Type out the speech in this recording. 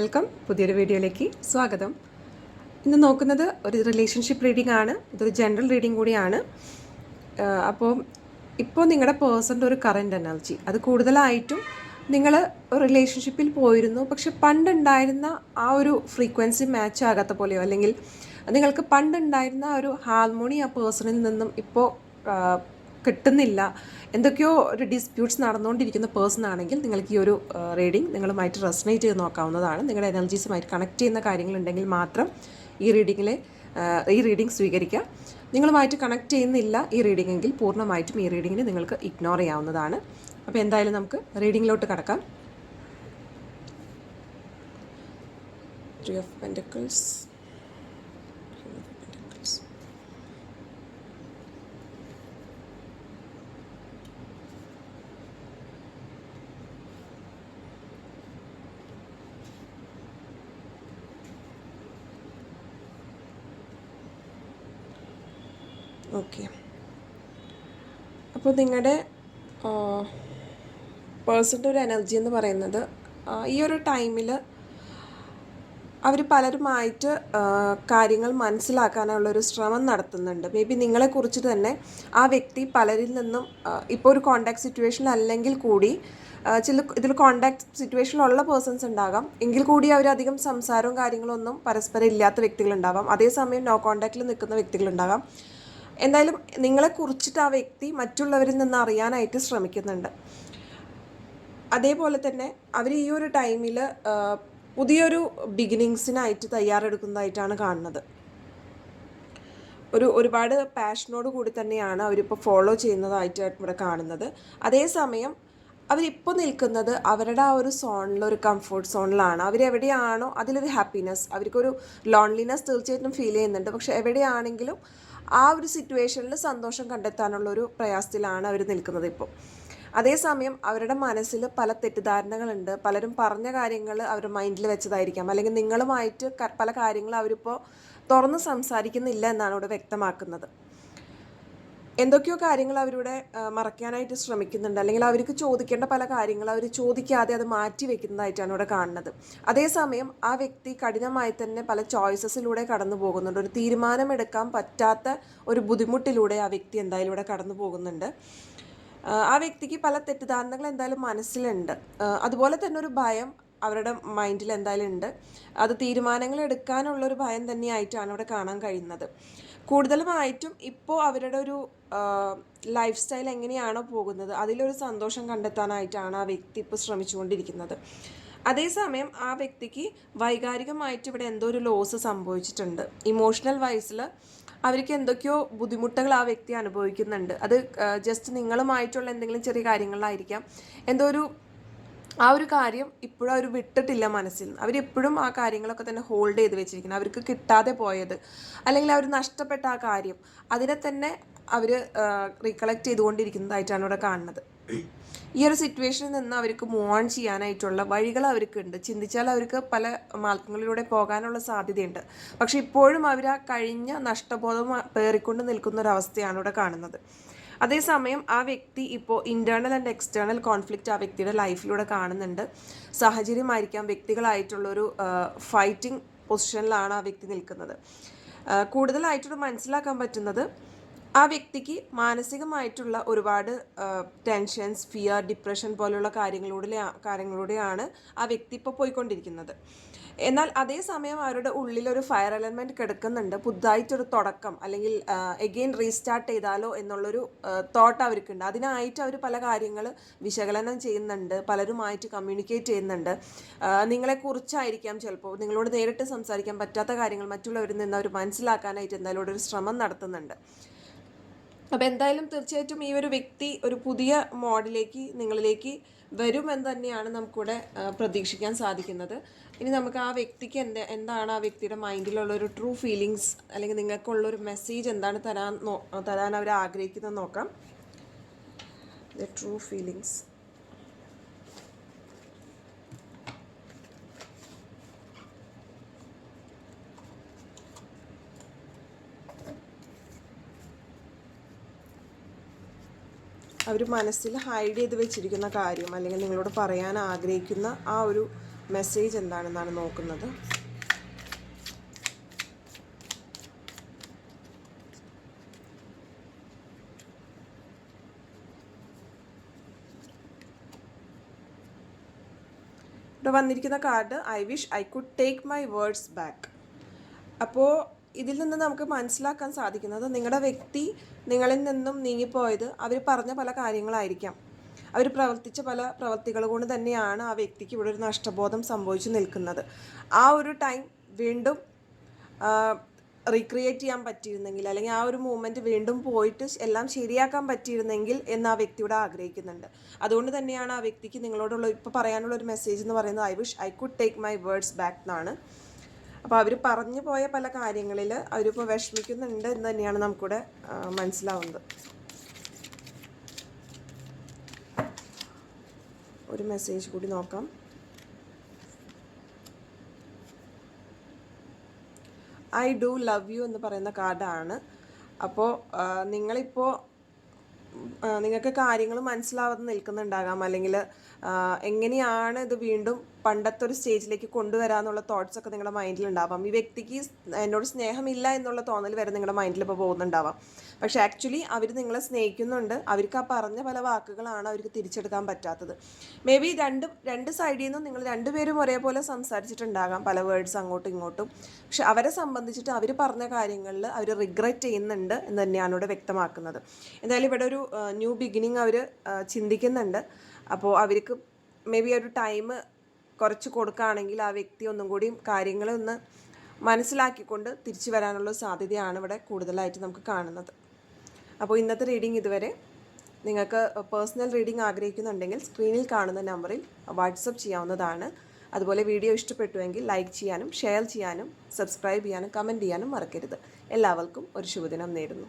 Welcome. പുതിയൊരു വീഡിയോയിലേക്ക് സ്വാഗതം. ഇന്ന് നോക്കുന്നത് ഒരു റിലേഷൻഷിപ്പ് റീഡിംഗ് ആണ്. ഇതൊരു ജനറൽ റീഡിംഗ് കൂടിയാണ്. അപ്പോൾ ഇപ്പോൾ നിങ്ങളുടെ പേഴ്സന്റെ ഒരു കറന്റ് എനർജി അത് കൂടുതലായിട്ടും നിങ്ങൾ റിലേഷൻഷിപ്പിൽ പോയിരുന്നു. പക്ഷെ പണ്ടുണ്ടായിരുന്ന ആ ഒരു ഫ്രീക്വൻസി മാച്ച് ആകാത്ത പോലെയോ അല്ലെങ്കിൽ നിങ്ങൾക്ക് പണ്ടുണ്ടായിരുന്ന ആ ഒരു ഹാർമോണി ആ പേഴ്സണിൽ നിന്നും ഇപ്പോൾ കിട്ടുന്നില്ല. എന്തൊക്കെയോ ഒരു ഡിസ്പ്യൂട്ട്സ് നടന്നുകൊണ്ടിരിക്കുന്ന പേഴ്സൺ ആണെങ്കിൽ നിങ്ങൾക്ക് ഈ ഒരു റീഡിംഗ് നിങ്ങളുമായിട്ട് റെസനേറ്റ് ചെയ്ത് നോക്കാവുന്നതാണ്. നിങ്ങളുടെ എനർജീസുമായിട്ട് കണക്ട് ചെയ്യുന്ന കാര്യങ്ങളുണ്ടെങ്കിൽ മാത്രം ഈ റീഡിങ്ങിലെ ഈ റീഡിംഗ് സ്വീകരിക്കുക. നിങ്ങളുമായിട്ട് കണക്ട് ചെയ്യുന്നില്ല ഈ റീഡിംഗ് എങ്കിൽ പൂർണമായിട്ടും ഈ റീഡിങ്ങിനെ നിങ്ങൾക്ക് ഇഗ്നോർ ചെയ്യാവുന്നതാണ്. അപ്പോൾ എന്തായാലും നമുക്ക് റീഡിങ്ങിലോട്ട് കടക്കാം. Three of pentacles okay. അപ്പോൾ നിങ്ങളുടെ പേഴ്സന്റെ ഒരു എനർജി എന്ന് പറയുന്നത് ഈ ഒരു ടൈമിൽ അവർ പലരുമായിട്ട് കാര്യങ്ങൾ മനസ്സിലാക്കാനുള്ള ഒരു ശ്രമം നടത്തുന്നുണ്ട്. മേ ബി നിങ്ങളെക്കുറിച്ച് തന്നെ ആ വ്യക്തി പലരിൽ നിന്നും ഇപ്പോൾ ഒരു കോണ്ടാക്ട് സിറ്റുവേഷൻ അല്ലെങ്കിൽ കൂടി ചില ഇതിൽ കോണ്ടാക്ട് സിറ്റുവേഷനിലുള്ള പേഴ്സൺസ് ഉണ്ടാകാം. എങ്കിൽ കൂടി അവരധികം സംസാരവും കാര്യങ്ങളൊന്നും പരസ്പരം ഇല്ലാത്ത വ്യക്തികളുണ്ടാവാം. അതേസമയം നോ കോണ്ടാക്റ്റിൽ നിൽക്കുന്ന വ്യക്തികളുണ്ടാകാം. എന്തായാലും നിങ്ങളെ കുറിച്ചിട്ട് ആ വ്യക്തി മറ്റുള്ളവരിൽ നിന്ന് അറിയാനായിട്ട് ശ്രമിക്കുന്നുണ്ട്. അതേപോലെ തന്നെ അവർ ഈ ഒരു ടൈമിൽ പുതിയൊരു ബിഗിനിങ്സിനായിട്ട് തയ്യാറെടുക്കുന്നതായിട്ടാണ് കാണുന്നത്. ഒരു ഒരുപാട് പാഷനോട് കൂടി തന്നെയാണ് അവരിപ്പോൾ ഫോളോ ചെയ്യുന്നതായിട്ട് ഇവിടെ കാണുന്നത്. അതേസമയം അവരിപ്പോൾ നിൽക്കുന്നത് അവരുടെ ആ ഒരു സോണിൽ ഒരു കംഫർട്ട് സോണിലാണ് അവരെവിടെയാണോ അതിലൊരു ഹാപ്പിനെസ് അവർക്കൊരു ലോൺലിനെസ് തീർച്ചയായിട്ടും ഫീൽ ചെയ്യുന്നുണ്ട്. പക്ഷെ എവിടെയാണെങ്കിലും ആ ഒരു സിറ്റുവേഷനിൽ സന്തോഷം കണ്ടെത്താനുള്ള ഒരു പ്രയാസത്തിലാണ് അവർ നിൽക്കുന്നത് ഇപ്പോൾ അതേസമയം അവരുടെ മനസ്സിൽ പല തെറ്റിദ്ധാരണകളുണ്ട്. പലരും പറഞ്ഞ കാര്യങ്ങൾ അവരുടെ മൈൻഡിൽ വെച്ചതായിരിക്കാം. അല്ലെങ്കിൽ നിങ്ങളുമായിട്ട് പല കാര്യങ്ങളും അവരിപ്പോൾ തുറന്ന് സംസാരിക്കുന്നില്ല എന്നാണ് ഇവിടെ വ്യക്തമാക്കുന്നത്. എന്തൊക്കെയോ കാര്യങ്ങൾ അവരുടെ മറയ്ക്കാനായിട്ട് ശ്രമിക്കുന്നുണ്ട്. അല്ലെങ്കിൽ അവർക്ക് ചോദിക്കേണ്ട പല കാര്യങ്ങൾ അവർ ചോദിക്കാതെ അത് മാറ്റി വെക്കുന്നതായിട്ടാണ് ഇവിടെ കാണുന്നത്. അതേസമയം ആ വ്യക്തി കഠിനമായി തന്നെ പല ചോയ്സസിലൂടെ കടന്നു പോകുന്നുണ്ട്. ഒരു തീരുമാനമെടുക്കാൻ പറ്റാത്ത ഒരു ബുദ്ധിമുട്ടിലൂടെ ആ വ്യക്തി എന്തായാലും ഇവിടെ കടന്നു പോകുന്നുണ്ട്. ആ വ്യക്തിക്ക് പല തെറ്റിദ്ധാരണകൾ എന്തായാലും മനസ്സിലുണ്ട്. അതുപോലെ തന്നെ ഒരു ഭയം അവരുടെ മൈൻഡിൽ എന്തായാലും ഉണ്ട്. അത് തീരുമാനങ്ങൾ എടുക്കാനുള്ളൊരു ഭയം തന്നെയായിട്ടാണ് അവിടെ കാണാൻ കഴിയുന്നത്. കൂടുതലുമായിട്ടും ഇപ്പോൾ അവരുടെ ഒരു ലൈഫ് സ്റ്റൈൽ എങ്ങനെയാണോ പോകുന്നത് അതിലൊരു സന്തോഷം കണ്ടെത്താനായിട്ടാണ് ആ വ്യക്തി ഇപ്പോൾ ശ്രമിച്ചുകൊണ്ടിരിക്കുന്നത്. അതേസമയം ആ വ്യക്തിക്ക് വൈകാരികമായിട്ട് ഇവിടെ എന്തോ ഒരു ലോസ് സംഭവിച്ചിട്ടുണ്ട്. ഇമോഷണൽ വൈസിൽ അവർക്ക് എന്തൊക്കെയോ ബുദ്ധിമുട്ടുകൾ ആ വ്യക്തി അനുഭവിക്കുന്നുണ്ട്. അത് ജസ്റ്റ് നിങ്ങളുമായിട്ടുള്ള എന്തെങ്കിലും ചെറിയ കാര്യങ്ങളായിരിക്കാം എന്തോ ഒരു ആ ഒരു കാര്യം ഇപ്പോഴും അവർ വിട്ടിട്ടില്ല മനസ്സിൽ അവരെപ്പോഴും ആ കാര്യങ്ങളൊക്കെ തന്നെ ഹോൾഡ് ചെയ്ത് വെച്ചിരിക്കുന്നത് അവർക്ക് കിട്ടാതെ പോയത് അല്ലെങ്കിൽ അവർ നഷ്ടപ്പെട്ട ആ കാര്യം അതിനെ തന്നെ അവർ റീകളക്ട് ചെയ്തുകൊണ്ടിരിക്കുന്നതായിട്ടാണ് ഇവിടെ കാണുന്നത്. ഈ ഒരു സിറ്റുവേഷനിൽ നിന്ന് അവർക്ക് മൂവ് ഓൺ ചെയ്യാനായിട്ടുള്ള വഴികൾ അവർക്കുണ്ട്. ചിന്തിച്ചാൽ അവർക്ക് പല മാർഗങ്ങളിലൂടെ പോകാനുള്ള സാധ്യതയുണ്ട്. പക്ഷെ ഇപ്പോഴും അവർ ആ കഴിഞ്ഞ നഷ്ടബോധം പേറിക്കൊണ്ട് നിൽക്കുന്ന ഒരു അവസ്ഥയാണ് ഇവിടെ കാണുന്നത്. അതേസമയം ആ വ്യക്തി ഇപ്പോൾ ഇന്റേർണൽ ആൻഡ് എക്സ്റ്റേണൽ കോൺഫ്ലിക്റ്റ് ആ വ്യക്തിയുടെ ലൈഫിലൂടെ കാണുന്നുണ്ട്. സാഹചര്യമായിരിക്കാം വ്യക്തികളായിട്ടുള്ളൊരു ഫൈറ്റിംഗ് പൊസിഷനിലാണ് ആ വ്യക്തി നിൽക്കുന്നത്. കൂടുതലായിട്ടൊരു മനസ്സിലാക്കാൻ പറ്റുന്നത് ആ വ്യക്തിക്ക് മാനസികമായിട്ടുള്ള ഒരുപാട് ടെൻഷൻസ് ഫിയർ ഡിപ്രഷൻ പോലുള്ള കാര്യങ്ങളിലൂടെ കാര്യങ്ങളിലൂടെയാണ് ആ വ്യക്തി ഇപ്പോൾ പോയിക്കൊണ്ടിരിക്കുന്നത്. എന്നാൽ അതേസമയം അവരുടെ ഉള്ളിൽ ഒരു ഫയർ എലമെന്റ് കിടക്കുന്നുണ്ട്. പുതുതായിട്ടൊരു തുടക്കം അല്ലെങ്കിൽ എഗെയിൻ റീസ്റ്റാർട്ട് ചെയ്താലോ എന്നുള്ളൊരു തോട്ട് അവർക്കുണ്ട്. അതിനായിട്ട് അവർ പല കാര്യങ്ങൾ വിശകലനം ചെയ്യുന്നുണ്ട് പലരുമായിട്ട് കമ്മ്യൂണിക്കേറ്റ് ചെയ്യുന്നുണ്ട്. നിങ്ങളെക്കുറിച്ചായിരിക്കാം ചിലപ്പോൾ നിങ്ങളോട് നേരിട്ട് സംസാരിക്കാൻ പറ്റാത്ത കാര്യങ്ങൾ മറ്റുള്ളവരിൽ നിന്ന് അവർ മനസ്സിലാക്കാനായിട്ട് എന്തായാലും ഒരു ശ്രമം നടത്തുന്നുണ്ട്. അപ്പോൾ എന്തായാലും തീർച്ചയായിട്ടും ഈ ഒരു വ്യക്തി ഒരു പുതിയ മോഡലേക്ക് നിങ്ങളിലേക്ക് വരുമെന്ന് തന്നെയാണ് നമുക്കിവിടെ പ്രതീക്ഷിക്കാൻ സാധിക്കുന്നത്. ഇനി നമുക്ക് ആ വ്യക്തിക്ക് എന്ത് എന്താണ് ആ വ്യക്തിയുടെ മൈൻഡിലുള്ള ഒരു ട്രൂ ഫീലിങ്സ് അല്ലെങ്കിൽ നിങ്ങൾക്കുള്ള ഒരു മെസ്സേജ് എന്താണ് തരാൻ തരാൻ അവർ ആഗ്രഹിക്കുന്നത് നോക്കാം. ദ ട്രൂ ഫീലിങ്സ് അവർ മനസ്സിൽ ഹൈഡ് ചെയ്ത് വെച്ചിരിക്കുന്ന കാര്യം അല്ലെങ്കിൽ നിങ്ങളോട് പറയാൻ ആഗ്രഹിക്കുന്ന ആ ഒരു മെസ്സേജ് എന്താണെന്നാണ് നോക്കുന്നത്. ഇവിടെ വന്നിരിക്കുന്ന card I wish I could take my words back അപ്പോൾ ഇതിൽ നിന്ന് നമുക്ക് മനസ്സിലാക്കാൻ സാധിക്കുന്നത് നിങ്ങളുടെ വ്യക്തി നിങ്ങളിൽ നിന്നും നീങ്ങിപ്പോയത് അവർ പറഞ്ഞ പല കാര്യങ്ങളായിരിക്കാം. അവർ പ്രവർത്തിച്ച പല പ്രവർത്തികൾ കൊണ്ട് തന്നെയാണ് ആ വ്യക്തിക്ക് ഇവിടെ ഒരു നഷ്ടബോധം സംഭവിച്ചു നിൽക്കുന്നത്. ആ ഒരു ടൈം വീണ്ടും റീക്രിയേറ്റ് ചെയ്യാൻ പറ്റിയിരുന്നെങ്കിൽ അല്ലെങ്കിൽ ആ ഒരു മൂമെന്റ് വീണ്ടും പോയിട്ട് എല്ലാം ശരിയാക്കാൻ പറ്റിയിരുന്നെങ്കിൽ എന്ന് ആ വ്യക്തിയോട് ആഗ്രഹിക്കുന്നുണ്ട്. അതുകൊണ്ട് തന്നെയാണ് ആ വ്യക്തിക്ക് നിങ്ങളോടുള്ള ഇപ്പോൾ പറയാനുള്ള ഒരു മെസ്സേജ് എന്ന് പറയുന്നത് I wish I could take my words back എന്നാണ്. അപ്പോൾ അവർ പറഞ്ഞു പോയ പല കാര്യങ്ങളിൽ അവരിപ്പോൾ വിഷമിക്കുന്നുണ്ട് എന്ന് തന്നെയാണ് നമുക്കിവിടെ മനസ്സിലാവുന്നത്. ഒരു മെസ്സേജ് കൂടി നോക്കാം. ഐ ഡു ലവ് യു എന്ന് പറയുന്ന കാർഡാണ് അപ്പോൾ നിങ്ങളിപ്പോൾ നിങ്ങൾക്ക് കാര്യങ്ങൾ മനസ്സിലാവാതെ നിൽക്കുന്നുണ്ടാകാം. അല്ലെങ്കിൽ എങ്ങനെയാണ് ഇത് വീണ്ടും പണ്ടത്തെ ഒരു സ്റ്റേജിലേക്ക് കൊണ്ടുവരാന്നുള്ള തോട്ട്സ് ഒക്കെ നിങ്ങളുടെ മൈൻഡിൽ ഉണ്ടാവാം. ഈ വ്യക്തിക്ക് എന്നോട് സ്നേഹമില്ല എന്നുള്ള തോന്നൽ വരെ നിങ്ങളുടെ മൈൻഡിൽ ഇപ്പോൾ പോകുന്നുണ്ടാവാം. പക്ഷേ ആക്ച്വലി അവർ നിങ്ങളെ സ്നേഹിക്കുന്നുണ്ട്. അവർക്ക് ആ പറഞ്ഞ പല വാക്കുകളാണ് അവർക്ക് തിരിച്ചെടുക്കാൻ പറ്റാത്തത്. മേ ബി രണ്ട് രണ്ട് സൈഡിൽ നിന്നും നിങ്ങൾ രണ്ടുപേരും ഒരേപോലെ സംസാരിച്ചിട്ടുണ്ടാകാം. പല വേർഡ്സ് അങ്ങോട്ടും ഇങ്ങോട്ടും. പക്ഷെ അവരെ സംബന്ധിച്ചിട്ട് അവർ പറഞ്ഞ കാര്യങ്ങളിൽ അവർ റിഗ്രറ്റ് ചെയ്യുന്നുണ്ട് എന്ന് തന്നെയാണ് ഇവിടെ വ്യക്തമാക്കുന്നത്. എന്തായാലും ഇവിടെ ഒരു ന്യൂ ബിഗിനിങ് അവർ ചിന്തിക്കുന്നുണ്ട്. അപ്പോൾ അവർക്ക് മേ ബി ഒരു ടൈം കുറച്ച് കൊടുക്കുകയാണെങ്കിൽ ആ വ്യക്തി ഒന്നും കൂടി കാര്യങ്ങളൊന്ന് മനസ്സിലാക്കിക്കൊണ്ട് തിരിച്ചു വരാനുള്ള സാധ്യതയാണ് ഇവിടെ കൂടുതലായിട്ട് നമുക്ക് കാണുന്നത്. അപ്പോൾ ഇന്നത്തെ റീഡിംഗ് ഇതുവരെ നിങ്ങൾക്ക് പേഴ്സണൽ റീഡിംഗ് ആഗ്രഹിക്കുന്നുണ്ടെങ്കിൽ സ്ക്രീനിൽ കാണുന്ന നമ്പറിൽ വാട്സപ്പ് ചെയ്യാവുന്നതാണ്. അതുപോലെ വീഡിയോ ഇഷ്ടപ്പെട്ടുവെങ്കിൽ ലൈക്ക് ചെയ്യാനും ഷെയർ ചെയ്യാനും സബ്സ്ക്രൈബ് ചെയ്യാനും കമന്റ് ചെയ്യാനും മറക്കരുത്. എല്ലാവർക്കും ഒരു ശുഭദിനം നേരുന്നു.